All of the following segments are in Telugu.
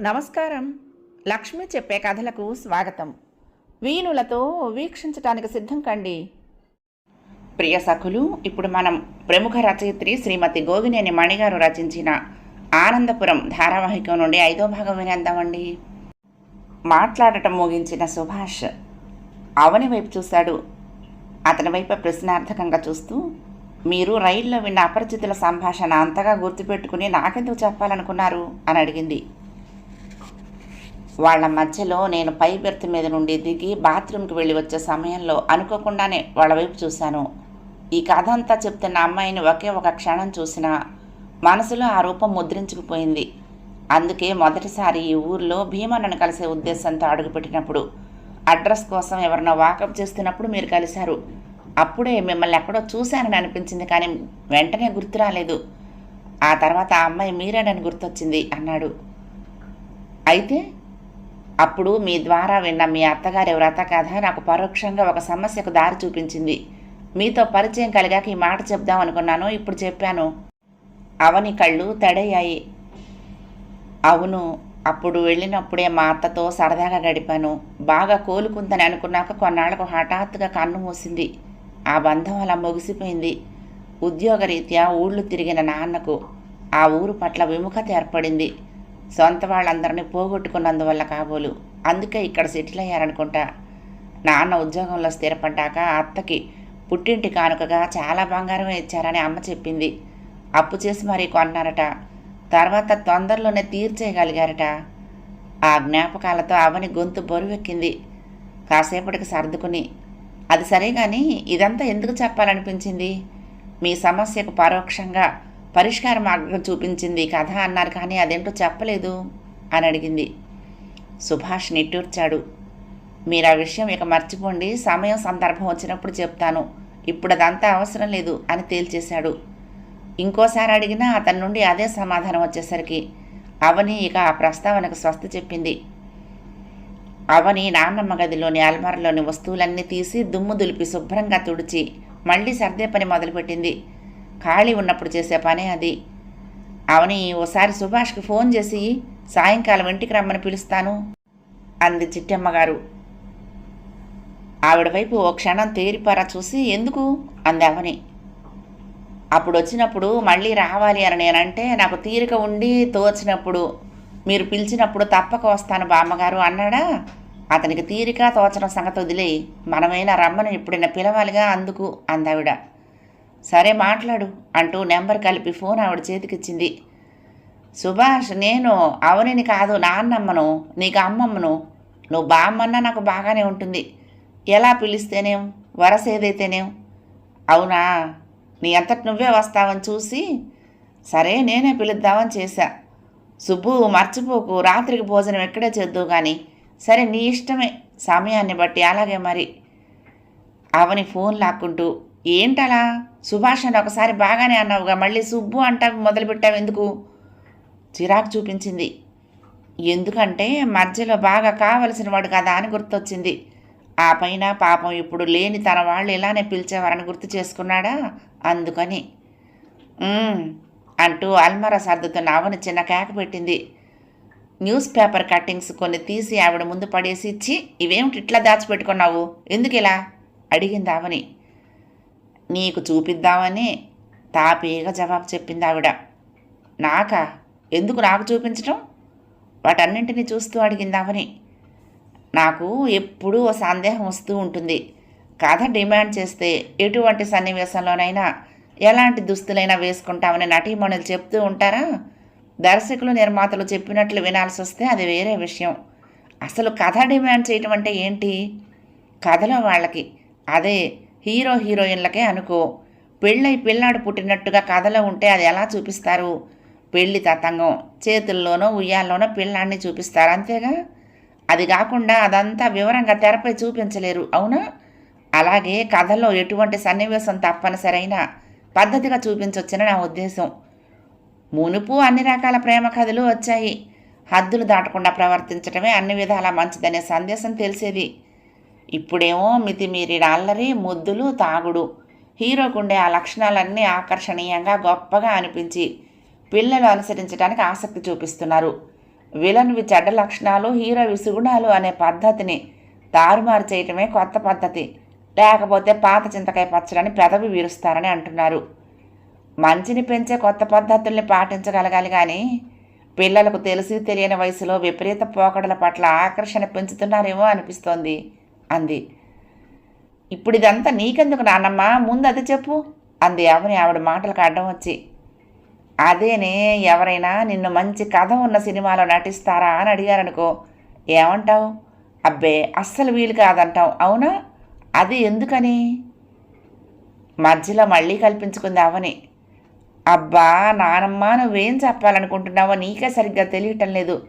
నమస్కారం. లక్ష్మి చెప్పే కథలకు స్వాగతం. వీణులతో వీక్షించటానికి సిద్ధం కండి. ప్రియ సఖులు ఇప్పుడు మనం ప్రముఖ రచయిత్రి శ్రీమతి గోగినేని మణిగారు రచించిన ఆనందపురం ధారావాహికం నుండి ఐదో భాగం వినేద్దామండి. మాట్లాడటం ముగించిన సుభాష్ అవని వైపు చూశాడు. అతని వైపు ప్రశ్నార్థకంగా చూస్తూ మీరు రైల్లో విన్న అపరిచితుల సంభాషణ అంతగా గుర్తుపెట్టుకుని నాకెందుకు చెప్పాలనుకున్నారు? అని అడిగింది. వాళ్ళ మధ్యలో నేను పై బెర్త్ మీద నుండి దిగి బాత్రూమ్కి వెళ్ళి వచ్చే సమయంలో అనుకోకుండానే వాళ్ళ వైపు చూశాను. ఈ కథ అంతా చెప్తున్న అమ్మాయిని ఒకే ఒక క్షణం చూసినా మనసులో ఆ రూపం ముద్రించుకుపోయింది. అందుకే మొదటిసారి ఈ ఊర్లో భీమన్నను కలిసే ఉద్దేశంతో అడుగుపెట్టినప్పుడు అడ్రస్ కోసం ఎవరినో వాకప్ చేస్తున్నప్పుడు మీరు కలిశారు. అప్పుడే మిమ్మల్ని ఎక్కడో చూశానని అనిపించింది కానీ వెంటనే గుర్తు రాలేదు. ఆ తర్వాత ఆ అమ్మాయి మీరేనని గుర్తొచ్చింది అన్నాడు. అయితే అప్పుడు మీ ద్వారా విన్న మీ అత్తగారి వ్రత కథ నాకు పరోక్షంగా ఒక సమస్యకు దారి చూపించింది. మీతో పరిచయం కలిగాక ఈ మాట చెప్దాం అనుకున్నాను. ఇప్పుడు చెప్పాను. అవని కళ్ళు తడయ్యాయి. అవును అప్పుడు వెళ్ళినప్పుడే మా అత్తతో సరదాగా గడిపాను. బాగా కోలుకుందని అనుకున్నాక కొన్నాళ్ళకు హఠాత్తుగా కన్ను మూసింది. ఆ బంధం అలా ముగిసిపోయింది. ఉద్యోగరీత్యా ఊళ్ళు తిరిగిన నాన్నకు ఆ ఊరు పట్ల విముఖత ఏర్పడింది. సొంత వాళ్ళందరినీ పోగొట్టుకున్నందువల్ల కాబోలు. అందుకే ఇక్కడ సెటిల్ అయ్యారనుకుంటా నాన్న ఉద్యోగంలో స్థిరపడ్డాక అత్తకి పుట్టింటి కానుకగా చాలా బంగారం ఇచ్చారని అమ్మ చెప్పింది. అప్పు చేసి మరీ కొన్నారట. తర్వాత తొందరలోనే తీర్చేయగలిగారట. ఆ జ్ఞాపకాలతో అవని గొంతు బరువెక్కింది. కాసేపటికి సర్దుకుని అది సరే కానీ ఇదంతా ఎందుకు చెప్పాలనిపించింది? మీ సమస్యకు పరోక్షంగా పరిష్కార మార్గం చూపించింది. కథ అన్నారు కానీ అదేంటో చెప్పలేదు అని అడిగింది. సుభాష్ నిట్టూర్చాడు. మీరు ఆ విషయం ఇక మర్చిపోండి. సమయం సందర్భం వచ్చినప్పుడు చెప్తాను. ఇప్పుడు అదంతా అవసరం లేదు అని తేల్చేశాడు. ఇంకోసారి అడిగినా అతని నుండి అదే సమాధానం వచ్చేసరికి అవని ఇక ఆ ప్రస్తావనకు స్వస్థ చెప్పింది. అవని నాన్నమ్మ గదిలోని అల్మారలోని వస్తువులన్నీ తీసి దుమ్ము దులిపి శుభ్రంగా తుడిచి మళ్ళీ సర్దే పని మొదలుపెట్టింది. ఖాళీ ఉన్నప్పుడు చేసే పనే అది. అవని ఓసారి సుభాష్కి ఫోన్ చేసి సాయంకాలం ఇంటికి రమ్మని పిలుస్తాను అంది చిట్టమ్మగారు ఆవిడ వైపు ఓ క్షణం తేరిపారా చూసి ఎందుకు? అంది అవని. అప్పుడు వచ్చినప్పుడు మళ్ళీ రావాలి అని నేనంటే నాకు తీరిక ఉండి తోచినప్పుడు మీరు పిలిచినప్పుడు తప్పక వస్తాను బామ్మగారు అన్నాడా. అతనికి తీరిక తోచడం సంగతి వదిలే మనమైనా రమ్మని ఎప్పుడైనా పిలవాలిగా అందుకు అందావిడ సరే మాట్లాడు అంటూ నెంబర్ కలిపి ఫోన్ ఆవిడ చేతికిచ్చింది. సుభాష్ నేను అవనిని కాదు నాన్నమ్మను నీకు అమ్మమ్మను నువ్వు బామ్మన్నా నాకు బాగానే ఉంటుంది. ఎలా పిలిస్తేనేం? వరస ఏదైతేనేం? అవునా? నీ అంతటి నువ్వే వస్తావని చూసి సరే నేనే పిలుద్దామని చేశా. సుబ్బు మర్చిపోకు రాత్రికి భోజనం ఎక్కడే చేద్దు కానీ సరే నీ ఇష్టమే సమయాన్ని బట్టి అలాగే మరి. అవని ఫోన్ లాక్కుంటూ ఏంటలా? సుభాష్ ఒకసారి బాగానే అన్నావుగా మళ్ళీ సుబ్బు అంటావు మొదలుపెట్టావు ఎందుకు? చిరాకు చూపించింది. ఎందుకంటే మధ్యలో బాగా కావలసిన వాడు కదా అని గుర్తొచ్చింది. ఆ పైన పాపం ఇప్పుడు లేని తన వాళ్ళు ఇలానే పిలిచేవారని గుర్తు చేసుకున్నాడా? అందుకని. అంటూ అల్మర సర్దుతున్న అవని చిన్న కేక పెట్టింది. న్యూస్ పేపర్ కట్టింగ్స్ కొన్ని తీసి ఆవిడ ముందు పడేసి ఇచ్చి ఇవేమిటి ఇట్లా దాచిపెట్టుకున్నావు? ఎందుకు ఇలా అడిగింది అవని నీకు చూపిద్దామని తాపీగా జవాబు చెప్పింది ఆవిడ. నాకా? ఎందుకు నాకు చూపించటం? వాటన్నింటినీ చూస్తూ అడిగిందామని నాకు ఎప్పుడూ ఓ సందేహం వస్తూ ఉంటుంది. కథ డిమాండ్ చేస్తే ఎటువంటి సన్నివేశంలోనైనా ఎలాంటి దుస్తులైనా వేసుకుంటామని నటీమణులు చెప్తూ ఉంటారా? దర్శకులు నిర్మాతలు చెప్పినట్లు వినాల్సి వస్తే అది వేరే విషయం. అసలు కథ డిమాండ్ చేయటం అంటే ఏంటి? కథలో వాళ్ళకి అదే హీరో హీరోయిన్లకే అనుకో. పెళ్ళై పిల్లాడు పుట్టినట్టుగా కథలో ఉంటే అది ఎలా చూపిస్తారు? పెళ్ళి తతంగం. చేతుల్లోనో ఉయ్యాల్లోనో పిల్లాడిని చూపిస్తారు. అంతేగా? అది కాకుండా అదంతా వివరంగా తెరపై చూపించలేరు. అవునా? అలాగే కథలో ఎటువంటి సన్నివేశం తప్పనిసరైన పద్ధతిగా చూపించవచ్చని నా ఉద్దేశం. మునుపు అన్ని రకాల ప్రేమ కథలు వచ్చాయి. హద్దులు దాటకుండా ప్రవర్తించడమే అన్ని విధాలా మంచిదనే సందేశం తెలిసేది. ఇప్పుడేమో మితిమీరిన అల్లరి ముద్దులు తాగుడు. హీరోకుండే ఆ లక్షణాలన్నీ ఆకర్షణీయంగా గొప్పగా అనిపించి పిల్లలు అనుసరించడానికి ఆసక్తి చూపిస్తున్నారు. విలన్వి చెడ్డ లక్షణాలు హీరోవి సుగుణాలు అనే పద్ధతిని తారుమారు చేయటమే కొత్త పద్ధతి. లేకపోతే పాత చింతకాయ పచ్చడని పెదవి వీరుస్తారని అంటున్నారు. మంచిని పెంచే కొత్త పద్ధతుల్ని పాటించగలగాలి కానీ పిల్లలకు తెలిసి తెలియని వయసులో విపరీత పోకడల పట్ల ఆకర్షణ పెంచుతున్నారేమో అనిపిస్తోంది. అంది. ఇప్పుడు ఇదంతా నీకెందుకు నాన్నమ్మ? ముందు అది చెప్పు అంది అవని ఆవిడ మాటలకు అడ్డం వచ్చి. అదేనే ఎవరైనా నిన్ను మంచి కథ ఉన్న సినిమాలో నటిస్తారా అని అడిగారనుకో. ఏమంటావు? అబ్బే అస్సలు వీలు కాదంటావు అవునా? అది ఎందుకని? మధ్యలో మళ్ళీ కల్పించుకుంది అవని అబ్బా నానమ్మ నువ్వేం చెప్పాలనుకుంటున్నావో నీకే సరిగ్గా తెలియటం లేదు.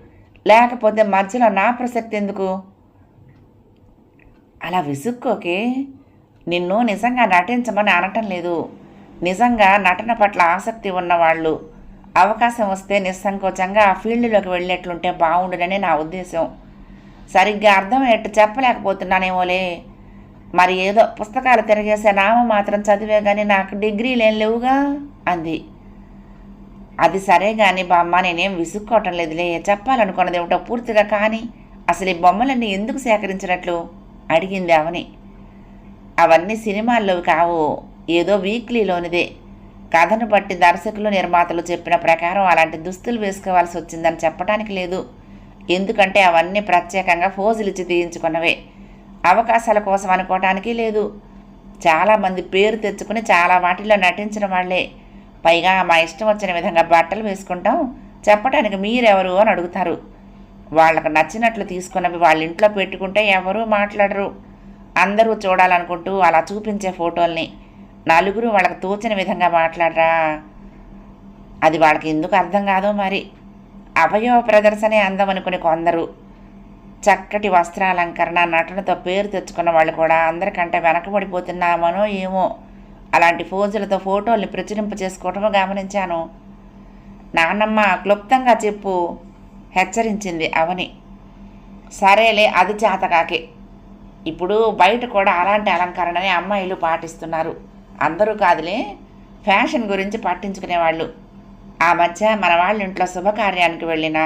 లేకపోతే మధ్యలో నా ప్రసక్తి ఎందుకు? అలా విసుక్కోకే నిన్ను నిజంగా నటించమని అనటం లేదు. నిజంగా నటన పట్ల ఆసక్తి ఉన్నవాళ్ళు. అవకాశం వస్తే నిస్సంకోచంగా ఆ ఫీల్డ్లోకి వెళ్ళేట్లుంటే బాగుండునని నా ఉద్దేశం. సరిగ్గా అర్థమయ్యేట్టు చెప్పలేకపోతున్నానేమోలే. మరి ఏదో పుస్తకాలు తిరగేసే నామ మాత్రం చదివే కానీ నాకు డిగ్రీలేం లేవుగా? అంది. అది సరే కానీ బామ్మ నేనేం విసుక్కోవటం లేదులే. చెప్పాలనుకున్నది ఏమిటో పూర్తిగా కానీ అసలు ఈ బొమ్మలన్నీ ఎందుకు సేకరించినట్లు? అడిగింది అవని. అవన్నీ సినిమాల్లోవి కావు ఏదో వీక్లీలోనిదే. కథను బట్టి దర్శకులు నిర్మాతలు చెప్పిన ప్రకారం అలాంటి దుస్తులు వేసుకోవాల్సి వచ్చిందని చెప్పడానికి లేదు. ఎందుకంటే అవన్నీ ప్రత్యేకంగా ఫోజులు ఇచ్చి తీయించుకున్నవే. అవకాశాల కోసం అనుకోవటానికి లేదు. చాలామంది పేరు తెచ్చుకుని చాలా వాటిల్లో నటించిన వాళ్ళే. పైగా మా ఇష్టం వచ్చిన విధంగా బట్టలు వేసుకుంటాం. చెప్పడానికి మీరెవరు అని అడుగుతారు. వాళ్ళకు నచ్చినట్లు తీసుకున్నవి వాళ్ళ ఇంట్లో పెట్టుకుంటే ఎవరూ మాట్లాడరు. అందరూ చూడాలనుకుంటూ అలా చూపించే ఫోటోల్ని. నలుగురు వాళ్ళకి తోచిన విధంగా మాట్లాడరా? అది వాళ్ళకి ఎందుకు అర్థం కాదో మరి. అవయవ ప్రదర్శనే అందం అనుకుని కొందరు. చక్కటి వస్త్రాలంకరణ నటనతో పేరు తెచ్చుకున్న వాళ్ళు కూడా అందరికంటే వెనకబడిపోతున్నామనో ఏమో. అలాంటి ఫోజులతో ఫోటోల్ని ప్రచురింప చేసుకోవటమో గమనించాను. నాన్నమ్మ క్లుప్తంగా చెప్పు హెచ్చరించింది అవని. సరేలే అది చేతకాకే ఇప్పుడు బయట కూడా అలాంటి అలంకరణని అమ్మాయిలు పాటిస్తున్నారు. అందరూ కాదులే ఫ్యాషన్ గురించి పట్టించుకునేవాళ్ళు. ఆ మధ్య మన వాళ్ళ ఇంట్లో శుభకార్యానికి వెళ్ళిన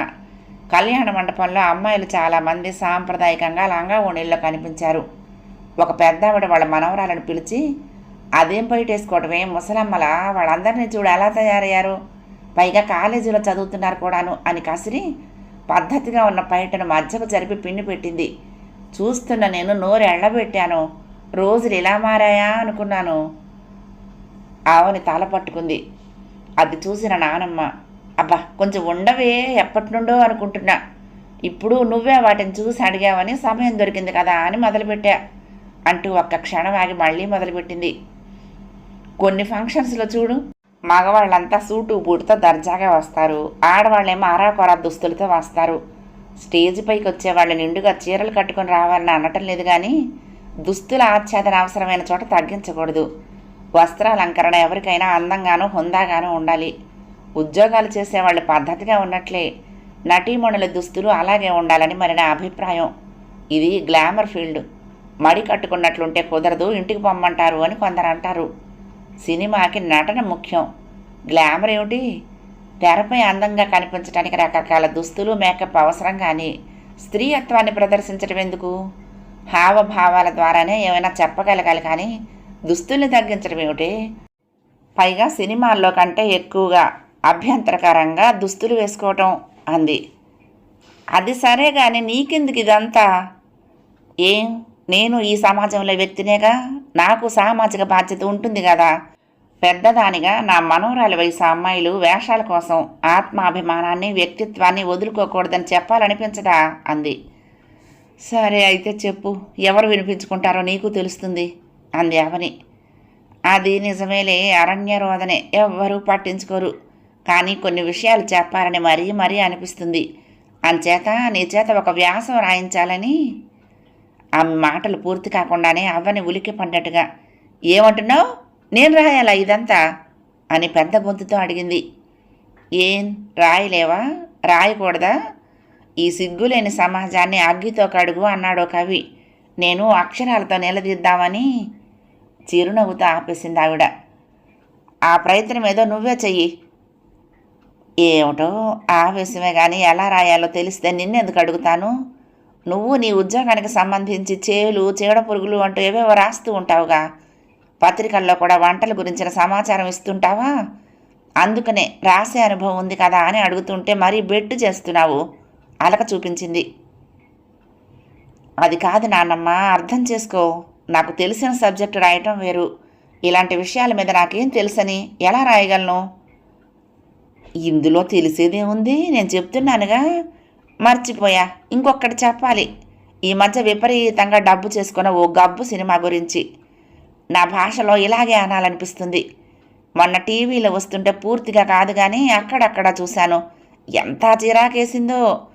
కళ్యాణ మండపంలో అమ్మాయిలు చాలామంది సాంప్రదాయకంగా లంగా ఓణీల్లో కనిపించారు. ఒక పెద్దావిడ వాళ్ళ మనవరాలను పిలిచి అదేం బయటేసుకోవటమే ముసలమ్మల వాళ్ళందరినీ చూడు ఎలా తయారయ్యారు. పైగా కాలేజీలో చదువుతున్నారు కూడాను అని కసిరి పద్ధతిగా ఉన్న పైటను మధ్యకు జరిపి పిండి పెట్టింది. చూస్తున్న నేను నోరు ఎళ్ళబెట్టాను. రోజులు ఇలా మారాయా అనుకున్నాను. ఆవని తల పట్టుకుంది. అది చూసిన నానమ్మ అబ్బా కొంచెం ఉండవే ఎప్పటి నుండో అనుకుంటున్నా. ఇప్పుడు నువ్వే వాటిని చూసి అడిగావని సమయం దొరికింది కదా అని మొదలుపెట్టా. అంటూ ఒక్క క్షణం ఆగి మళ్ళీ మొదలుపెట్టింది. కొన్ని ఫంక్షన్స్లో చూడు. మగవాళ్ళంతా సూటు బూటుతో దర్జాగా వస్తారు. ఆడవాళ్ళేమో అరాకొర దుస్తులతో వస్తారు. స్టేజ్ పైకి వచ్చే వాళ్ళు నిండుగా చీరలు కట్టుకొని రావాలని అనటం లేదు కానీ దుస్తుల ఆచ్ఛాదన అవసరమైన చోట తగ్గించకూడదు. వస్త్రాలంకరణ ఎవరికైనా అందంగానూ హుందాగానూ ఉండాలి. ఉద్యోగాలు చేసేవాళ్ళు పద్ధతిగా ఉన్నట్లే నటీమణుల దుస్తులు అలాగే ఉండాలని మరి నా అభిప్రాయం. ఇది గ్లామర్ ఫీల్డ్. మడి కట్టుకున్నట్లుంటే కుదరదు ఇంటికి పొమ్మంటారు అని కొందరు అంటారు సినిమాకి నటన ముఖ్యం. గ్లామర్ ఏమిటి? తెరపై అందంగా కనిపించడానికి రకరకాల దుస్తులు మేకప్ అవసరం కానీ స్త్రీయత్వాన్ని ప్రదర్శించడం ఎందుకు? హావభావాల ద్వారానే ఏమైనా చెప్పగలగాలి కానీ దుస్తుల్ని తగ్గించడం ఏమిటి? పైగా సినిమాల్లో కంటే ఎక్కువగా అభ్యంతరకరంగా దుస్తులు వేసుకోవటం అంది. అది సరే కానీ నీకెందుకు ఇదంతా? ఏం? నేను ఈ సమాజంలో వ్యక్తినేగా? నాకు సామాజిక బాధ్యత ఉంటుంది కదా. పెద్దదానిగా నా మనోరాలి వయసు అమ్మాయిలు వేషాల కోసం ఆత్మాభిమానాన్ని వ్యక్తిత్వాన్ని వదులుకోకూడదని చెప్పాలనిపించదా? అంది. సరే అయితే చెప్పు ఎవరు వినిపించుకుంటారో నీకు తెలుస్తుంది అంది అవని. అది నిజమేలే అరణ్యరోధనే ఎవ్వరూ పట్టించుకోరు. కానీ కొన్ని విషయాలు చెప్పాలని మరీ మరీ అనిపిస్తుంది. అంచేత నీ చేత ఒక వ్యాసం రాయించాలని ఆ మాటలు పూర్తి కాకుండానే అవ్వని ఉలికి పడ్డట్టుగా ఏమంటున్నావు? నేను రాయాలా ఇదంతా? అని పెద్ద గొంతుతో అడిగింది. ఏం రాయలేవా? రాయకూడదా? ఈ సిగ్గులేని సమాజాన్ని అగ్గితో కడుగు అన్నాడో కవి. నేను అక్షరాలతో నిలదీద్దామని చిరునవ్వుతో ఆపేసింది ఆవిడ. ఆ ప్రయత్నం ఏదో నువ్వే చెయ్యి. ఏమిటో? ఆవేశమే కానీ ఎలా రాయాలో తెలిస్తే నిన్నెందుకు అడుగుతాను? నువ్వు నీ ఉద్యోగానికి సంబంధించి చేలు చీడ పురుగులు అంటూ ఏవేవో రాస్తూ ఉంటావుగా. పత్రికల్లో కూడా వంటల గురించిన సమాచారం ఇస్తుంటావా? అందుకనే రాసే అనుభవం ఉంది కదా అని అడుగుతుంటే మరీ బెట్టు చేస్తున్నావు అలక చూపించింది. అది కాదు నాన్నమ్మ అర్థం చేసుకో. నాకు తెలిసిన సబ్జెక్టు రాయటం వేరు. ఇలాంటి విషయాల మీద నాకేం తెలుసని ఎలా రాయగలను? ఇందులో తెలిసేదే ఉంది నేను చెప్తున్నానుగా. మర్చిపోయా. ఇంకొకటి చెప్పాలి. ఈ మధ్య విపరీతంగా డబ్బు చేసుకున్న ఓ గబ్బు సినిమా గురించి. నా భాషలో ఇలాగే అనాలనిపిస్తుంది. మొన్న టీవీలో వస్తుంటే పూర్తిగా కాదు కానీ అక్కడక్కడ చూశాను. ఎంత చిరాకేసిందో.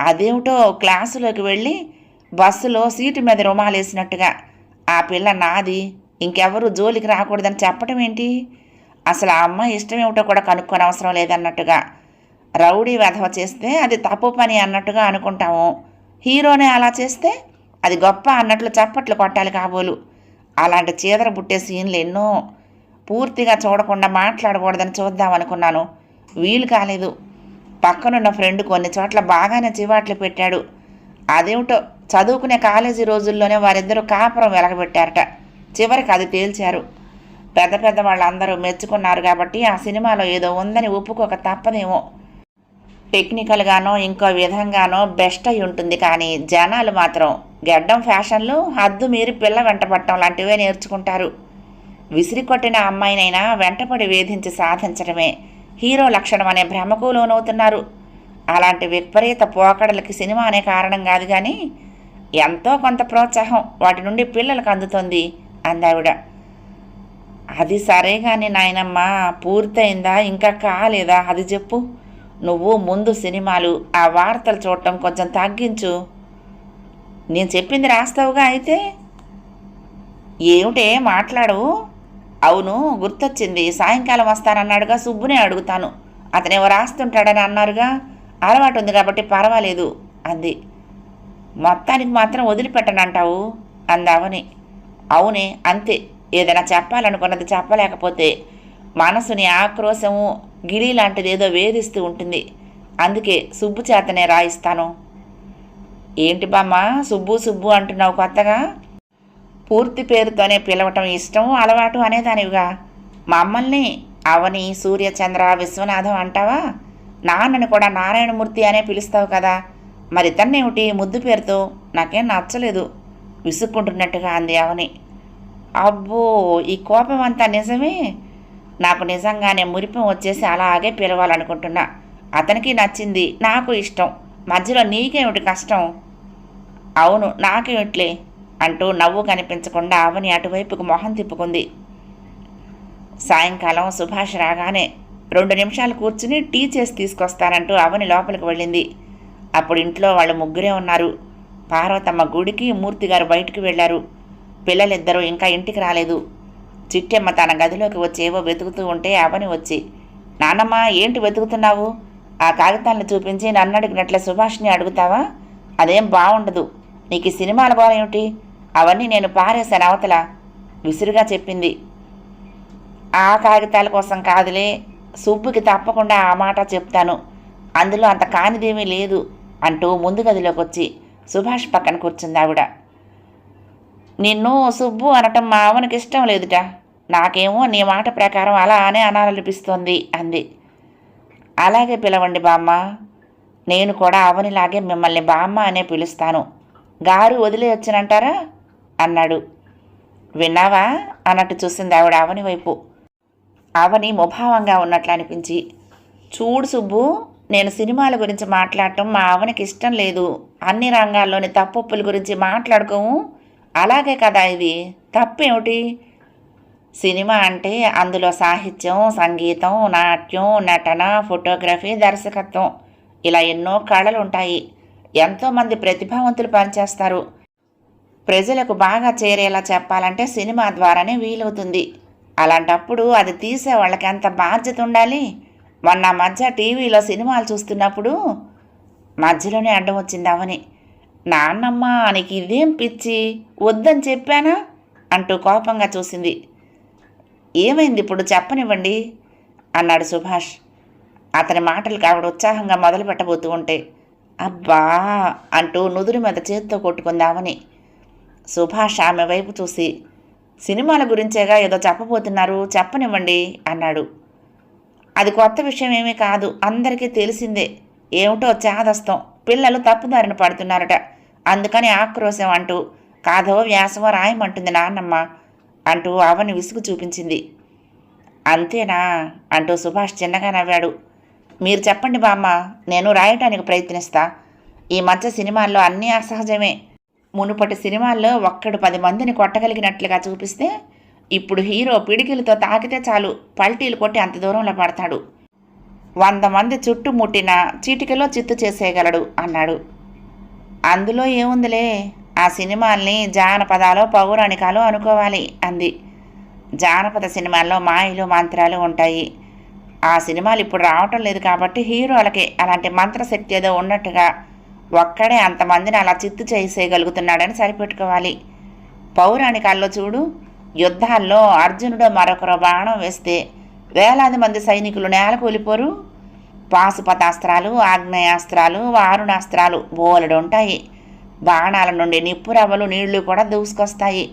అదేమిటో క్లాసులోకి వెళ్ళి బస్సులో సీటు మీద రుమాలేసినట్టుగా. ఆ పిల్ల నాది. ఇంకెవరు జోలికి రాకూడదని చెప్పడం ఏంటి అసలు ఆ అమ్మాయి ఇష్టం ఏమిటో కూడా కనుక్కోనవసరం అవసరం లేదన్నట్టుగా. రౌడీ వెధవ చేస్తే అది తప్పు పని అన్నట్టుగా అనుకుంటాము. హీరోనే అలా చేస్తే అది గొప్ప అన్నట్లు చప్పట్లు కొట్టాలి కాబోలు. అలాంటి చీదర పుట్టే సీన్లు ఎన్నో పూర్తిగా చూడకుండా మాట్లాడకూడదని చూద్దాం అనుకున్నాను. వీలు కాలేదు. పక్కనున్న ఫ్రెండ్ కొన్ని చోట్ల బాగానే చివాట్లు పెట్టాడు. అదేమిటో చదువుకునే కాలేజీ రోజుల్లోనే వారిద్దరూ కాపురం వెలగబెట్టారట. చివరికి అది తేల్చారు. పెద్ద పెద్ద వాళ్ళందరూ మెచ్చుకున్నారు కాబట్టి ఆ సినిమాలో ఏదో ఉందని ఒప్పుకోక తప్పదేమో. టెక్నికల్గానో ఇంకో విధంగానో బెస్ట్ అయి ఉంటుంది. కానీ జనాలు మాత్రం గెడ్డం ఫ్యాషన్లు హద్దు మీరి పిల్ల వెంటపడటం లాంటివే నేర్చుకుంటారు. విసిరి కొట్టిన అమ్మాయినైనా వెంటపడి వేధించి సాధించడమే హీరో లక్షణం అనే భ్రమకు లోనవుతున్నారు. అలాంటి విపరీత పోకడలకి సినిమా అనే కారణం కాదు కానీ ఎంతో కొంత ప్రోత్సాహం వాటి నుండి పిల్లలకు అందుతుంది అందావిడ. అది సరే కానీ నాయనమ్మ పూర్తయిందా ఇంకా కాలేదా? అది చెప్పు. నువ్వు ముందు సినిమాలు ఆ వార్తలు చూడటం కొంచెం తగ్గించు. నేను చెప్పింది రాస్తావుగా అయితే? ఏమిటే మాట్లాడవు? అవును గుర్తొచ్చింది. సాయంకాలం వస్తానన్నాడుగా సుబ్బునే అడుగుతాను. అతనేవో రాస్తుంటాడని అన్నారుగా. అలవాటు ఉంది కాబట్టి పర్వాలేదు అంది. మొత్తానికి మాత్రం వదిలిపెట్టనంటావు అందావని అవునే అంతే. ఏదైనా చెప్పాలనుకున్నది చెప్పలేకపోతే మనసుని ఆక్రోశము గిలి లాంటిది ఏదో వేధిస్తూ ఉంటుంది. అందుకే సుబ్బు చేతనే రాయిస్తాను. ఏంటి బామ్మ సుబ్బు సుబ్బు అంటున్నావు కొత్తగా? పూర్తి పేరుతోనే పిలవటం ఇష్టం అలవాటు అనేదానివిగా. మమ్మల్ని అవని సూర్యచంద్ర విశ్వనాథం అంటావా? నాన్నని కూడా నారాయణమూర్తి అనే పిలుస్తావు కదా. మరి ఇతన్నేమిటి ముద్దు పేరుతో? నాకేం నచ్చలేదు. విసుక్కుంటున్నట్టుగా అంది అవని. అబ్బో ఈ కోపం అంతా నిజమే? నాకు నిజంగానే మురిపం వచ్చేసి అలాగే పిలవాలనుకుంటున్నా. అతనికి నచ్చింది నాకు ఇష్టం. మధ్యలో నీకేమిటి కష్టం. అవును నాకేమిట్లే అంటూ నవ్వు కనిపించకుండా అవని అటువైపుకు మొహం తిప్పుకుంది. సాయంకాలం సుభాష్ రాగానే రెండు నిమిషాలు కూర్చుని టీ చేసి తీసుకొస్తానంటూ అవని లోపలికి వెళ్ళింది. అప్పుడు ఇంట్లో వాళ్ళు ముగ్గురే ఉన్నారు. పార్వతమ్మ గుడికి మూర్తిగారు బయటికి వెళ్ళారు పిల్లలిద్దరూ ఇంకా ఇంటికి రాలేదు. చిట్టెమ్మ తన గదిలోకి వచ్చి ఏవో వెతుకుతూ ఉంటే అవని వచ్చి నానమ్మ ఏంటి వెతుకుతున్నావు? ఆ కాగితాలను చూపించి నన్ను అడిగినట్లే సుభాష్ని అడుగుతావా? అదేం బాగుండదు నీకు సినిమాల గోర ఏమిటి? అవన్నీ నేను పారేశాను అవతల విసురుగా చెప్పింది. ఆ కాగితాల కోసం కాదులే సుబ్బుకి తప్పకుండా ఆ మాట చెప్తాను. అందులో అంత కానిదేమీ లేదు అంటూ ముందు గదిలోకి వచ్చి సుభాష్ పక్కన కూర్చుంది ఆవిడ. నిన్ను సుబ్బు అనటం మా అవనికి ఇష్టం లేదుట. నాకేమో నీ మాట ప్రకారం అలానే అనాలనిపిస్తోంది అంది. అలాగే పిలవండి బామ్మ. నేను కూడా అవనిలాగే మిమ్మల్ని బామ్మ అనే పిలుస్తాను. గారు వదిలేయొచ్చునంటారా అన్నాడు. విన్నావా? అన్నట్టు చూసింది ఆవిడ అవని వైపు. అవని ముభావంగా ఉన్నట్లు అనిపించి చూడు సుబ్బు నేను సినిమాల గురించి మాట్లాడటం మా అవనికి ఇష్టం లేదు. అన్ని రంగాల్లోని తప్పొప్పుల గురించి మాట్లాడుకోము. అలాగే కదా ఇది. తప్పేమిటి? సినిమా అంటే అందులో సాహిత్యం సంగీతం నాట్యం నటన ఫోటోగ్రఫీ దర్శకత్వం. ఇలా ఎన్నో కళలు ఉంటాయి ఎంతోమంది ప్రతిభావంతులు పనిచేస్తారు. ప్రజలకు బాగా చేరేలా చెప్పాలంటే సినిమా ద్వారానే వీలవుతుంది. అలాంటప్పుడు అది తీసే వాళ్ళకి ఎంత బాధ్యత ఉండాలి? మొన్న మధ్య టీవీలో సినిమాలు చూస్తున్నప్పుడు మధ్యలోనే అడ్డం వచ్చింది అవని. నాన్నమ్మ నీకు ఇదేం పిచ్చి? వద్దని చెప్పానా? అంటూ కోపంగా చూసింది. ఏమైంది ఇప్పుడు? చెప్పనివ్వండి అన్నాడు సుభాష్. అతని మాటలు ఆవిడ ఉత్సాహంగా మొదలు పెట్టబోతూ ఉంటే అబ్బా అంటూ నుదురు మీద చేత్తో కొట్టుకుందామని సుభాష్ ఆమె వైపు చూసి సినిమాల గురించేగా ఏదో చెప్పబోతున్నారు చెప్పనివ్వండి అన్నాడు. అది కొత్త విషయం ఏమీ కాదు అందరికీ తెలిసిందే. ఏమిటో చాదస్తం. పిల్లలు తప్పుదారిన పడుతున్నారట. అందుకని ఆక్రోశం అంటూ కాదో వ్యాసమో రాయమంటుంది నాన్నమ్మ. అంటూ ఆవని విసుగు చూపించింది. అంతేనా? అంటూ సుభాష్ చిన్నగా నవ్వాడు. మీరు చెప్పండి బామ్మ నేను రాయటానికి ప్రయత్నిస్తా. ఈ మధ్య సినిమాల్లో అన్నీ అసహజమే. మునుపటి సినిమాల్లో ఒక్కడు పది మందిని కొట్టగలిగినట్లుగా చూపిస్తే ఇప్పుడు హీరో పిడికిలతో తాకితే చాలు పల్టీలు కొట్టి అంత దూరంలో పడతాడు. వంద మంది చుట్టుముట్టిన చీటికలో చిత్తు చేసేయగలడు అన్నాడు. అందులో ఏముందిలే? ఆ సినిమాల్ని జానపదాలు పౌరాణికాలు అనుకోవాలి అంది. జానపద సినిమాల్లో మాయలు మంత్రాలు ఉంటాయి. ఆ సినిమాలు ఇప్పుడు రావటం లేదు కాబట్టి హీరోలకి అలాంటి మంత్రశక్తి ఏదో ఉన్నట్టుగా ఒక్కడే అంతమందిని అలా చిత్తు చేసేయగలుగుతున్నాడని సరిపెట్టుకోవాలి. పౌరాణికాల్లో చూడు యుద్ధాల్లో అర్జునుడు మరొకరు బాణం వేస్తే వేలాది మంది సైనికులు నేల కూలిపోరు. పాశుపతాస్త్రాలు ఆగ్నేయాస్త్రాలు వారుణాస్త్రాలు బోలెడు ఉంటాయి. బాణాల నుండి నిప్పు రవ్వలు నీళ్ళు కూడా దూసుకొస్తాయి.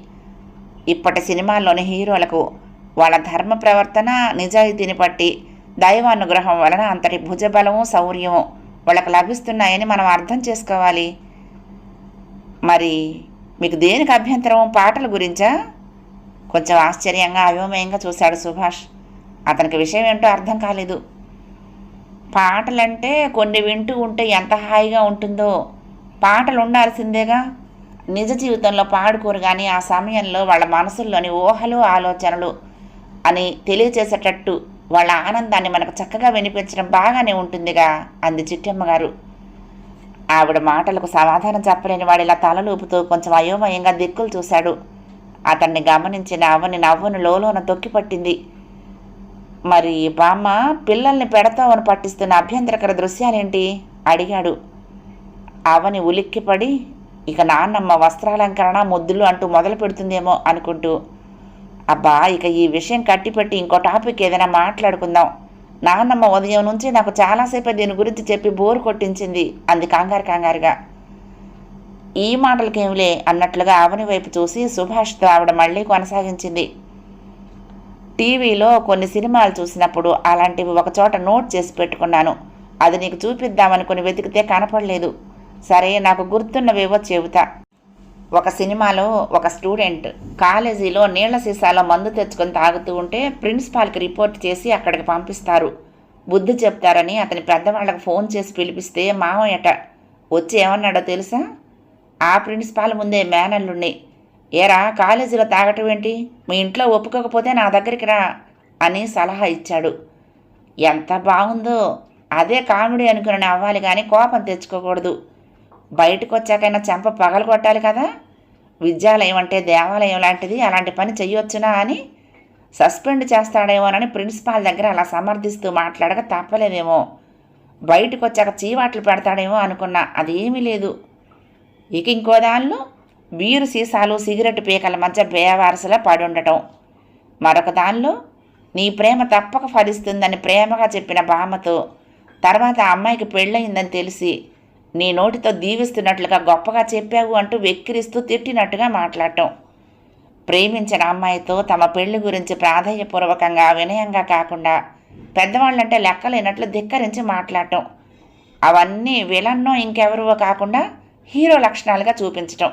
ఇప్పటి సినిమాల్లోని హీరోలకు వాళ్ళ ధర్మ ప్రవర్తన నిజాయితీని బట్టి దైవానుగ్రహం వలన అంతటి భుజబలము శౌర్యము వాళ్ళకు లభిస్తున్నాయని మనం అర్థం చేసుకోవాలి. మరి మీకు దేనికి అభ్యంతరం పాటల గురించా? కొంచెం ఆశ్చర్యంగా అయోమయంగా చూశాడు సుభాష్. అతనికి విషయం ఏంటో అర్థం కాలేదు. పాటలంటే కొన్ని వింటూ ఉంటే ఎంత హాయిగా ఉంటుందో పాటలు ఉండాల్సిందేగా నిజ జీవితంలో పాడుకోరు కానీ ఆ సమయంలో వాళ్ళ మనసుల్లోని ఊహలు ఆలోచనలు అని తెలియచేసేటట్టు వాళ్ళ ఆనందాన్ని మనకు చక్కగా వినిపించడం బాగానే ఉంటుందిగా అంది చిట్టమ్మగారు. ఆవిడ మాటలకు సమాధానం చెప్పలేని వాడిలా తలలూపుతూ కొంచెం అయోమయంగా దిక్కులు చూశాడు. అతన్ని గమనించిన అవని నవ్వును లోలోన తొక్కిపట్టింది మరి బామ్మ పిల్లల్ని పెడతావని పట్టిస్తున్న అభ్యంతరకర దృశ్యాలేంటి? అడిగాడు. అవని ఉలిక్కిపడి ఇక నాన్నమ్మ వస్త్రాలంకరణ ముద్దులు అంటూ మొదలు పెడుతుందేమో అనుకుంటూ అబ్బా ఇక ఈ విషయం కట్టిపెట్టి ఇంకో టాపిక్ ఏదైనా మాట్లాడుకుందాం. నాన్నమ్మ ఉదయం నుంచి నాకు చాలాసేపు దీని గురించి చెప్పి బోరు కొట్టించింది అంది కంగారు కంగారుగా. ఈ మాటలకేమిలే అన్నట్లుగా ఆవని వైపు చూసి సుభాష్తో ఆవిడ మళ్ళీ కొనసాగించింది. టీవీలో కొన్ని సినిమాలు చూసినప్పుడు అలాంటివి ఒకచోట నోట్ చేసి పెట్టుకున్నాను. అది నీకు చూపిద్దామనుకుని వెతికితే కనపడలేదు. సరే నాకు గుర్తున్నవేవో చెబుతా. ఒక సినిమాలో ఒక స్టూడెంట్ కాలేజీలో నీళ్ళ సీసాలో మందు తెచ్చుకొని తాగుతూ ఉంటే ప్రిన్సిపాల్కి రిపోర్ట్ చేసి అక్కడికి పంపిస్తారు. బుద్ధి చెప్తారని అతని పెద్దవాళ్ళకి ఫోన్ చేసి పిలిపిస్తే మామయ్యట వచ్చి ఏమన్నాడో తెలుసా? ఆ ప్రిన్సిపాల్ ముందే మేనల్లుండి ఏరా కాలేజీలో తాగటం ఏంటి? మీ ఇంట్లో ఒప్పుకోకపోతే నా దగ్గరికి రా అని సలహా ఇచ్చాడు. ఎంత బాగుందో అదే కామెడీ అనుకుని అవ్వాలి కానీ కోపం తెచ్చుకోకూడదు. బయటకు వచ్చాకైనా చెంప పగలు కొట్టాలి కదా? విద్యాలయం అంటే దేవాలయం లాంటిది అలాంటి పని చెయ్యొచ్చునా అని సస్పెండ్ చేస్తాడేమోనని ప్రిన్సిపాల్ దగ్గర అలా సమర్థిస్తూ మాట్లాడక తప్పలేదేమో బయటకు వచ్చాక చీవాట్లు పెడతాడేమో అనుకున్నా అదేమీ లేదు. ఇక ఇంకో దానిలో బీరు సీసాలు సిగరెట్ పీకల మధ్య బేవారసలా పడుండటం. మరొక దానిలో నీ ప్రేమ తప్పక ఫలిస్తుందని ప్రేమగా చెప్పిన బామ్మతో తర్వాత ఆ అమ్మాయికి పెళ్ళయిందని తెలిసి నీ నోటితో దీవిస్తున్నట్లుగా గొప్పగా చెప్పావు అంటూ వెక్కిరిస్తూ తిట్టినట్టుగా మాట్లాడటం. ప్రేమించిన అమ్మాయితో తమ పెళ్ళి గురించి ప్రాధాన్యపూర్వకంగా వినయంగా కాకుండా పెద్దవాళ్ళంటే లెక్కలేనట్లు ధిక్కరించి మాట్లాడటం. అవన్నీ విలన్నో ఇంకెవరువో కాకుండా హీరో లక్షణాలుగా చూపించటం.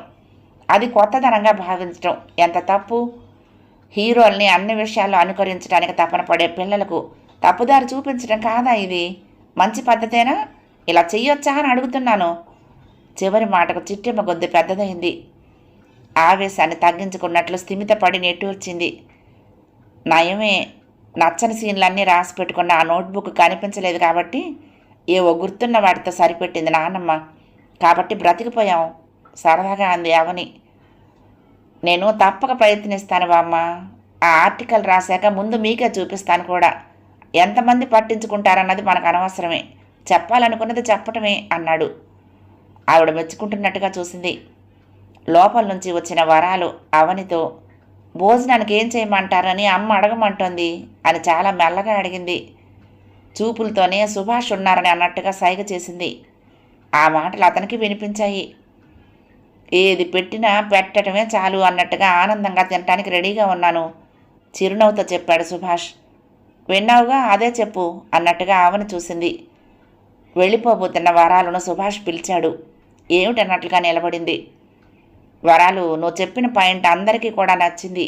అది కొత్తదనంగా భావించటం. ఎంత తప్పు? హీరోల్ని అన్ని విషయాల్లో అనుకరించడానికి తపన పడే పిల్లలకు తప్పుదారి చూపించడం కాదా ఇది? మంచి పద్ధతేనా? ఇలా చెయ్యొచ్చా అని అడుగుతున్నాను. చివరి మాటకు చిట్టెమ్మ కొద్ది పెద్దదైంది. ఆవేశాన్ని తగ్గించుకున్నట్లు స్థిమితపడి నెట్టూర్చింది. నయమే నచ్చని సీన్లన్నీ రాసి పెట్టుకున్న ఆ నోట్బుక్ కనిపించలేదు కాబట్టి ఏవో గుర్తున్న వాటితో సరిపెట్టింది నాన్నమ్మ. కాబట్టి బ్రతికిపోయాం. సరదాగా అంది అవని. నేను తప్పక ప్రయత్నిస్తాను బామ్మ. ఆ ఆర్టికల్ రాశాక ముందు మీకే చూపిస్తాను కూడా. ఎంతమంది పట్టించుకుంటారన్నది మనకు అనవసరమే. చెప్పాలనుకున్నది చెప్పటమే అన్నాడు. ఆవిడ మెచ్చుకుంటున్నట్టుగా చూసింది. లోపల నుంచి వచ్చిన వరాలు అవనితో భోజనానికి ఏం చేయమంటారని అమ్మ అడగమంటోంది అని చాలా మెల్లగా అడిగింది. చూపులతోనే సుభాష్ ఉన్నారని అన్నట్టుగా సైగ చేసింది. ఆ మాటలు అతనికి వినిపించాయి. ఏది పెట్టినా పెట్టడమే చాలు అన్నట్టుగా ఆనందంగా తినటానికి రెడీగా ఉన్నాను చిరునవ్వుతో చెప్పాడు సుభాష్. విన్నావుగా అదే చెప్పు అన్నట్టుగా ఆమెను చూసింది. వెళ్ళిపోబోతున్న వరాలను సుభాష్ పిలిచాడు. ఏమిటన్నట్లుగా నిలబడింది? వరాలు నువ్వు చెప్పిన పాయింట్ అందరికీ కూడా నచ్చింది.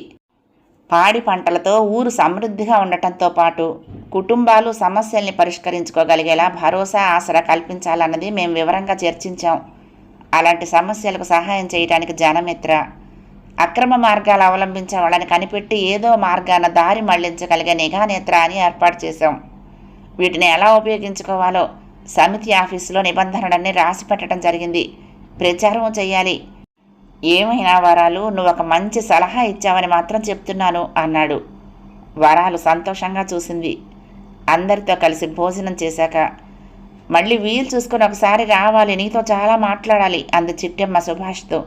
పాడి పంటలతో ఊరు సమృద్ధిగా ఉండటంతో పాటు కుటుంబాలు సమస్యల్ని పరిష్కరించుకోగలిగేలా భరోసా ఆసరా కల్పించాలన్నది మేము వివరంగా చర్చించాం. అలాంటి సమస్యలకు సహాయం చేయడానికి జనమిత్ర. అక్రమ మార్గాలు అవలంబించే వాళ్ళని కనిపెట్టి ఏదో మార్గాన దారి మళ్ళించగలిగే నిఘా నేత్ర అని ఏర్పాటు చేశాం. వీటిని ఎలా ఉపయోగించుకోవాలో సమితి ఆఫీసులో నిబంధనలన్నీ రాసి పెట్టడం జరిగింది. ప్రచారం చేయాలి. ఏమైనా వరాలు నువ్వు ఒక మంచి సలహా ఇచ్చావని మాత్రం చెప్తున్నాను అన్నాడు. వరాలు సంతోషంగా చూసింది. అందరితో కలిసి భోజనం చేశాక మళ్ళీ వీలు చూసుకొని ఒకసారి రావాలి నీతో చాలా మాట్లాడాలి అంది చిట్టమ్మ సుభాష్తో.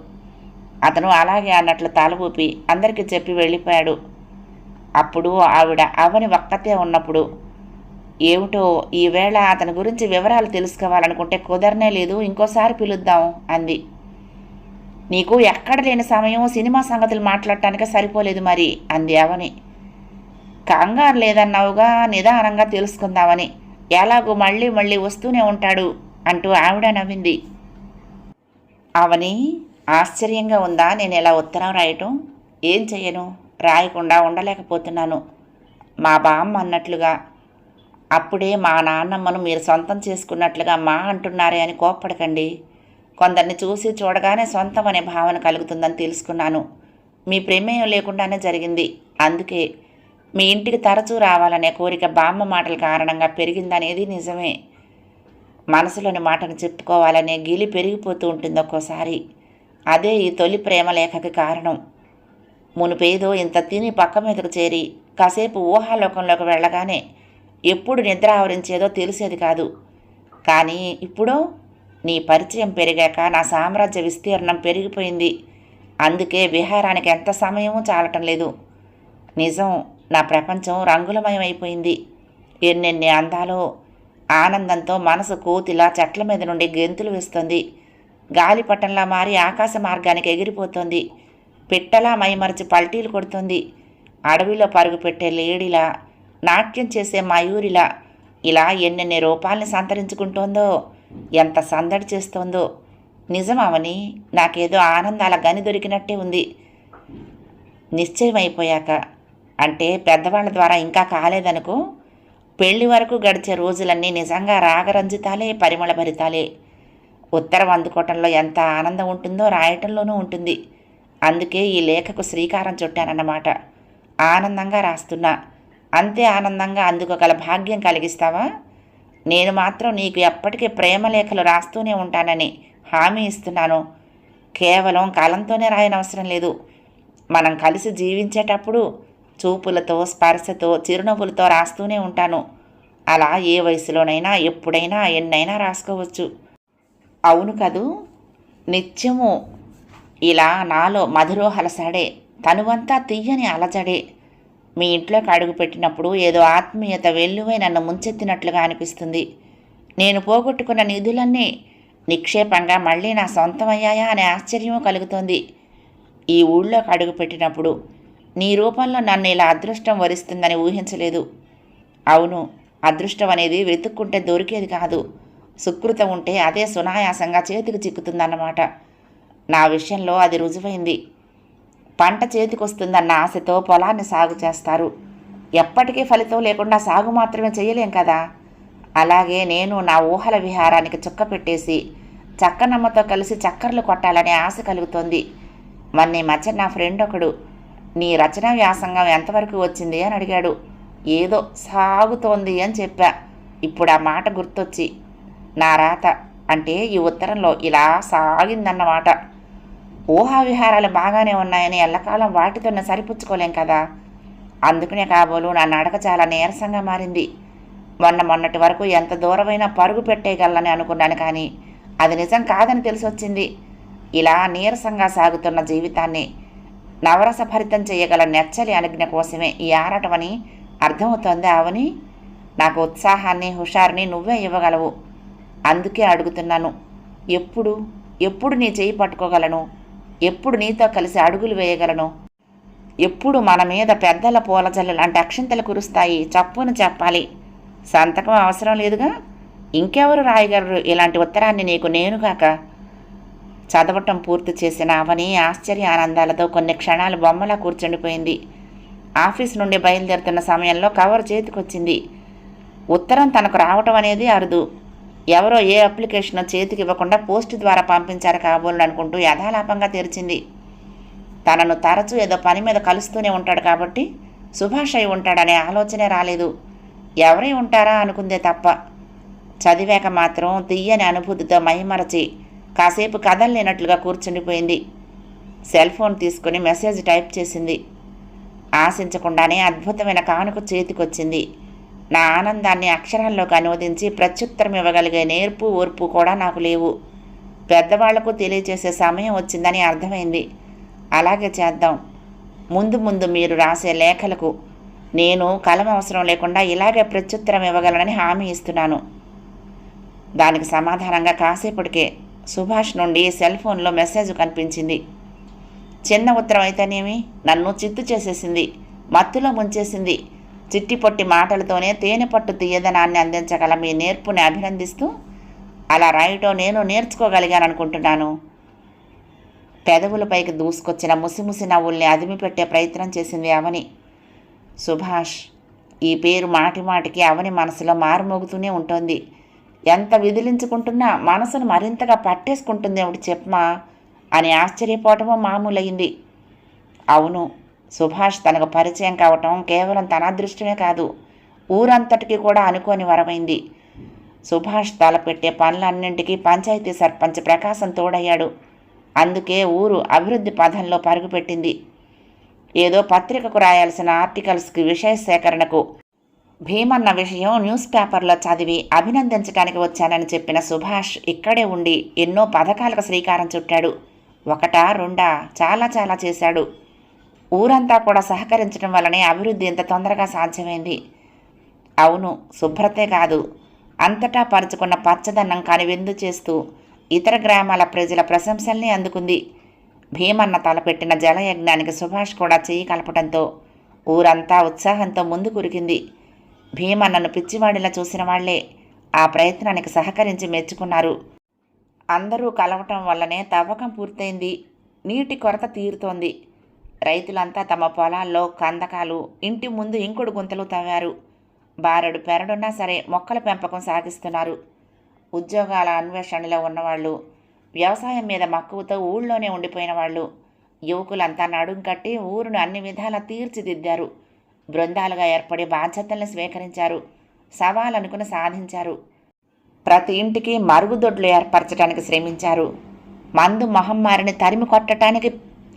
అతను అలాగే అన్నట్లు తల అందరికీ చెప్పి వెళ్ళిపోయాడు. అప్పుడు ఆవిడ అవని ఒక్కతే ఉన్నప్పుడు ఏమిటో ఈవేళ అతని గురించి వివరాలు తెలుసుకోవాలనుకుంటే కుదరనే లేదు. ఇంకోసారి పిలుద్దాం అంది. నీకు ఎక్కడ లేని సమయం సినిమా సంగతులు మాట్లాడటానికి సరిపోలేదు మరి అంది అవని. కంగారు లేదన్నావుగా నిదానంగా తెలుసుకుందామని. ఎలాగూ మళ్ళీ మళ్ళీ వస్తూనే ఉంటాడు అంటూ ఆవిడ నవ్వింది. అవని ఆశ్చర్యంగా ఉందా? నేను ఇలా ఉత్తరం రాయటం? ఏం చెయ్యను? రాయకుండా ఉండలేకపోతున్నాను. మా బామ్మ అన్నట్లుగా అప్పుడే మా నాన్నమ్మను మీరు సొంతం చేసుకున్నట్లుగా మా అంటున్నారే అని కోప్పడకండి. కొందరిని చూసి చూడగానే సొంతం అనే భావన కలుగుతుందని తెలుసుకున్నాను. మీ ప్రమేయం లేకుండానే జరిగింది. అందుకే మీ ఇంటికి తరచూ రావాలనే కోరిక బామ్మ మాటల కారణంగా పెరిగిందనేది నిజమే. మనసులోని మాటను చెప్పుకోవాలనే గిలి పెరిగిపోతూ ఉంటుంది ఒక్కోసారి. అదే ఈ తొలి ప్రేమ లేఖకి కారణం. మునుపేదో ఇంత తిని పక్క మీదకు చేరి కాసేపు ఊహాలోకంలోకి వెళ్ళగానే ఎప్పుడు నిద్ర ఆవరించేదో తెలిసేది కాదు. కానీ ఇప్పుడు నీ పరిచయం పెరిగాక నా సామ్రాజ్య విస్తీర్ణం పెరిగిపోయింది. అందుకే విహారానికి ఎంత సమయమూ చాలటం లేదు. నిజం నా ప్రపంచం రంగులమయమైపోయింది. ఎన్నెన్ని అందాలో ఆనందంతో మనసు కోతిలా చెట్ల మీద నుండి గెంతులు వేస్తుంది. గాలిపటంలా మారి ఆకాశ మార్గానికి ఎగిరిపోతుంది. పిట్టలా మైమరిచి పల్టీలు కొడుతుంది. అడవిలో పరుగు పెట్టే లేడిలా నాట్యం చేసే మయూరిలా ఇలా ఎన్నెన్ని రూపాల్ని సంతరించుకుంటోందో ఎంత సందడి చేస్తోందో. నిజమవని నాకేదో ఆనందాల గని దొరికినట్టే ఉంది. నిశ్చయమైపోయాక అంటే పెద్దవాళ్ళ ద్వారా ఇంకా కాలేదనుకో పెళ్ళి వరకు గడిచే రోజులన్నీ నిజంగా రాగరంజితాలే పరిమళభరితాలే ఉత్తరం అందుకోవటంలో ఎంత ఆనందం ఉంటుందో రాయటంలోనూ ఉంటుంది. అందుకే ఈ లేఖకు శ్రీకారం చుట్టానన్నమాట. ఆనందంగా రాస్తున్నా. అంతే ఆనందంగా అందుకోగల భాగ్యం కలిగిస్తావా? నేను మాత్రం నీకు ఎప్పటికీ ప్రేమలేఖలు రాస్తూనే ఉంటానని హామీ ఇస్తున్నాను. కేవలం కాలంతోనే రాయనవసరం లేదు. మనం కలిసి జీవించేటప్పుడు చూపులతో స్పర్శతో చిరునవ్వులతో రాస్తూనే ఉంటాను. అలా ఏ వయసులోనైనా ఎప్పుడైనా ఎన్నైనా రాసుకోవచ్చు. అవును కదూ? నిత్యము ఇలా నాలో మధురోహలసడే తనువంతా తీయని అలజడే మీ ఇంట్లోకి అడుగుపెట్టినప్పుడు ఏదో ఆత్మీయత వెల్లువై నన్ను ముంచెత్తినట్లుగా అనిపిస్తుంది. నేను పోగొట్టుకున్న నిధులన్నీ నిక్షేపంగా మళ్ళీ నా సొంతమయ్యాయా అనే ఆశ్చర్యము కలుగుతోంది. ఈ ఊళ్ళోకి అడుగుపెట్టినప్పుడు నీ రూపంలో నన్ను ఇలా అదృష్టం వరిస్తుందని ఊహించలేదు. అవును అదృష్టం అనేది వెతుక్కుంటే దొరికేది కాదు. సుకృతం ఉంటే అదే సునాయాసంగా చేతికి చిక్కుతుందన్నమాట. నా విషయంలో అది రుజువైంది. పంట చేతికొస్తుందన్న ఆశతో పొలాన్ని సాగు చేస్తారు. ఎప్పటికీ ఫలితం లేకుండా సాగు మాత్రమే చేయలేం కదా? అలాగే నేను నా ఊహల విహారానికి చుక్క పెట్టేసి చక్కనమ్మతో కలిసి చక్కర్లు కొట్టాలనే ఆశ కలుగుతోంది. మొన్న ఈ మధ్య నా ఫ్రెండ్ ఒకడు నీ రచనా వ్యాసంగం ఎంతవరకు వచ్చింది? అని అడిగాడు. ఏదో సాగుతోంది అని చెప్పా. ఇప్పుడు ఆ మాట గుర్తొచ్చి నా రాత అంటే ఈ ఉత్తరంలో ఇలా సాగిందన్నమాట. ఊహా విహారాలు బాగానే ఉన్నాయని ఎల్లకాలం వాటితోనే సరిపుచ్చుకోలేం కదా. అందుకనే కాబోలు నా నడక చాలా నీరసంగా మారింది. మొన్న మొన్నటి వరకు ఎంత దూరమైనా పరుగు పెట్టేయగలని అనుకున్నాను కానీ అది నిజం కాదని తెలిసొచ్చింది. ఇలా నీరసంగా సాగుతున్న జీవితాన్ని నవరసభరితం చేయగల నెచ్చలి అనుజ్ఞ కోసమే ఈ ఆరాటమని అర్థమవుతోంది అవని? నాకు ఉత్సాహాన్ని హుషారుని నువ్వే ఇవ్వగలవు. అందుకే అడుగుతున్నాను. ఎప్పుడు? ఎప్పుడు నీ చేయి పట్టుకోగలను? ఎప్పుడు నీతో కలిసి అడుగులు వేయగలను? ఎప్పుడు మన మీద పెద్దల పూలజల్లు లాంటి అక్షింతలు కురుస్తాయి? చప్పును చెప్పాలి. సంతకం అవసరం లేదుగా? ఇంకెవరు రాయగలరు? ఇలాంటి ఉత్తరాన్ని నీకు నేనుగాక చదవటం పూర్తి చేసిన అవని ఆశ్చర్య ఆనందాలతో కొన్ని క్షణాలు బొమ్మలా కూర్చుండిపోయింది. ఆఫీస్ నుండి బయలుదేరుతున్న సమయంలో కవర్ చేతికొచ్చింది. ఉత్తరం తనకు రావటం అనేది అరుదు. ఎవరో ఏ అప్లికేషన్ చేతికి ఇవ్వకుండా పోస్ట్ ద్వారా పంపించారు కాబోలు అనుకుంటూ యథాలాపంగా తెరిచింది. తనను తరచూ ఏదో పని మీద కలుస్తూనే ఉంటాడు కాబట్టి సుభాష్ అయి ఉంటాడనే ఆలోచనే రాలేదు. ఎవరై ఉంటారా అనుకుందే తప్ప. చదివాక మాత్రం తీయని అనుభూతితో మైమరచి కాసేపు కదలలేనట్లుగా కూర్చుండిపోయింది. సెల్ ఫోన్ తీసుకుని మెసేజ్ టైప్ చేసింది. ఆశించకుండానే అద్భుతమైన కానుక చేతికొచ్చింది. నా ఆనందాన్ని అక్షరాల్లోకి అనువదించి ప్రత్యుత్తరం ఇవ్వగలిగే నేర్పు ఓర్పు కూడా నాకు లేవు. పెద్దవాళ్ళకు తెలియచేసే సమయం వచ్చిందని అర్థమైంది. అలాగే చేద్దాం. ముందు ముందు మీరు రాసే లేఖలకు నేను కలం అవసరం లేకుండా ఇలాగే ప్రత్యుత్తరం ఇవ్వగలనని హామీ ఇస్తున్నాను. దానికి సమాధానంగా కాసేపటికే సుభాష్ నుండి సెల్ ఫోన్లో మెసేజ్ కనిపించింది. చిన్న ఉత్తరం అయితేనేమి? నన్ను చిత్తు చేసేసింది. మత్తులో ముంచేసింది. చిట్టి పొట్టి మాటలతోనే తేనె పట్టు తీయదనాన్ని అందించగల మీ నేర్పుని అభినందిస్తూ అలా రాయటం నేను నేర్చుకోగలిగాననుకుంటున్నాను. పెదవులపైకి దూసుకొచ్చిన ముసిముసి నవ్వుల్ని అదిమిపెట్టే ప్రయత్నం చేసింది అవని. సుభాష్ ఈ పేరు మాటిమాటికి అవని మనసులో మారుమోగుతూనే ఉంటుంది. ఎంత విదిలించుకుంటున్నా మనసును మరింతగా పట్టేసుకుంటుంది ఏమిటి చెప్పమా అని ఆశ్చర్యపోవటమో మామూలైంది అవును సుభాష్ తనకు పరిచయం కావటం కేవలం తన అదృష్టమే కాదు ఊరంతటికి కూడా అనుకోని వరమైంది. సుభాష్ తలపెట్టే పనులన్నింటికీ పంచాయతీ సర్పంచ్ ప్రకాశం తోడయ్యాడు. అందుకే ఊరు అభివృద్ధి పథంలో పరుగుపెట్టింది. ఏదో పత్రికకు రాయాల్సిన ఆర్టికల్స్కి విషయ సేకరణకు. భీమన్న విషయం న్యూస్ పేపర్లో చదివి అభినందించడానికి వచ్చానని చెప్పిన సుభాష్ ఇక్కడే ఉండి ఎన్నో పథకాలకు శ్రీకారం చుట్టాడు. ఒకటా రెండా చాలా చాలా చేశాడు. ఊరంతా కూడా సహకరించడం వల్లనే అభివృద్ధి ఇంత తొందరగా సాధ్యమైంది. అవును శుభ్రతే కాదు. అంతటా పరుచుకున్న పచ్చదన్నం కాని విందు చేస్తూ ఇతర గ్రామాల ప్రజల ప్రశంసల్ని అందుకుంది. భీమన్న తలపెట్టిన జలయజ్ఞానికి సుభాష్ కూడా చేయి కలపడంతో ఊరంతా ఉత్సాహంతో ముందుకురికింది. భీమన్నను పిచ్చివాడిలా చూసిన వాళ్ళే ఆ ప్రయత్నానికి సహకరించి మెచ్చుకున్నారు. అందరూ కలవటం వల్లనే తవ్వకం పూర్తయింది. నీటి కొరత తీరుతోంది. రైతులంతా తమ పొలాల్లో కందకాలు ఇంటి ముందు ఇంకుడు గుంతలు తవ్వారు. బారెడు పెరడున్నా సరే మొక్కల పెంపకం సాగిస్తున్నారు. ఉద్యోగాల అన్వేషణలో ఉన్నవాళ్ళు వ్యవసాయం మీద మక్కువతో ఊళ్ళోనే ఉండిపోయిన వాళ్ళు యువకులంతా నడుం కట్టి ఊరును అన్ని విధాలా తీర్చిదిద్దారు. బృందాలుగా ఏర్పడి బాధ్యతలను స్వీకరించారు. సవాలనుకుని సాధించారు. ప్రతి ఇంటికి మరుగుదొడ్లు ఏర్పరచడానికి శ్రమించారు. మందు మహమ్మారిని తరిమి కొట్టడానికి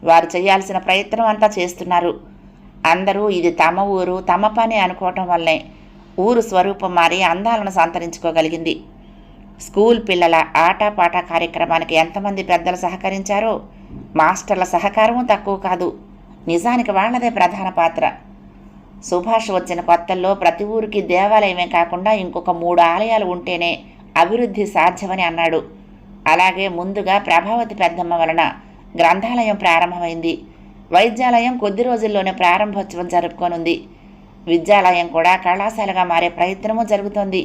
వారు చేయాల్సిన ప్రయత్నం అంతా చేస్తున్నారు. అందరూ ఇది తమ ఊరు తమ పని అనుకోవటం వల్లే ఊరు స్వరూపం మారి అందాలను సంతరించుకోగలిగింది. స్కూల్ పిల్లల ఆటపాట కార్యక్రమానికి ఎంతమంది పెద్దలు సహకరించారో మాస్టర్ల సహకారము తక్కువ కాదు నిజానికి వాళ్ళదే ప్రధాన పాత్ర. సుభాష్ వచ్చిన కొత్తల్లో ప్రతి ఊరికి దేవాలయమే కాకుండా ఇంకొక మూడు ఆలయాలు ఉంటేనే అభివృద్ధి సాధ్యమని అన్నాడు. అలాగే ముందుగా ప్రభావతి పెద్దమ్మ వలన గ్రంథాలయం ప్రారంభమైంది. వైద్యాలయం కొద్ది రోజుల్లోనే ప్రారంభోత్సవం జరుపుకోనుంది. విద్యాలయం కూడా కళాశాలగా మారే ప్రయత్నము జరుగుతోంది.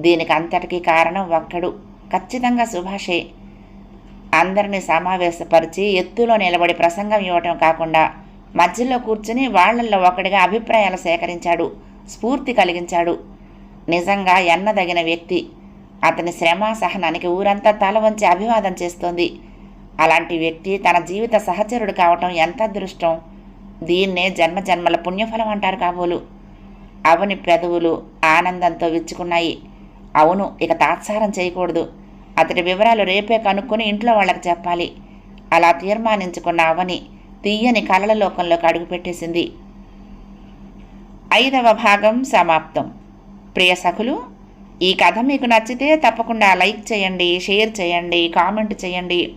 దీనికి అంతటికీ కారణం ఒక్కడు ఖచ్చితంగా సుభాషే. అందరినీ సమావేశపరిచి ఎత్తులో నిలబడి ప్రసంగం ఇవ్వటం కాకుండా మధ్యలో కూర్చుని వాళ్ళల్లో ఒకటిగా అభిప్రాయాలు సేకరించాడు స్ఫూర్తి కలిగించాడు. నిజంగా ఎన్నదగిన వ్యక్తి. అతని శ్రమ సహనానికి ఊరంతా తల వంచి అభివాదం చేస్తోంది. అలాంటి వ్యక్తి తన జీవిత సహచరుడు కావటం ఎంత అదృష్టం? దీన్నే జన్మ జన్మల పుణ్యఫలం అంటారు కాబోలు. అవని పెదవులు ఆనందంతో విచ్చుకున్నాయి. అవును ఇక తాత్సారం చేయకూడదు. అతడి వివరాలు రేపే కనుక్కొని ఇంట్లో వాళ్ళకి చెప్పాలి. అలా తీర్మానించుకున్న అవని తీయని కలల లోకంలోకి అడుగుపెట్టేసింది ఐదవ భాగం సమాప్తం. ప్రియ సఖులు ఈ కథ మీకు నచ్చితే తప్పకుండా లైక్ చేయండి షేర్ చేయండి కామెంట్ చేయండి.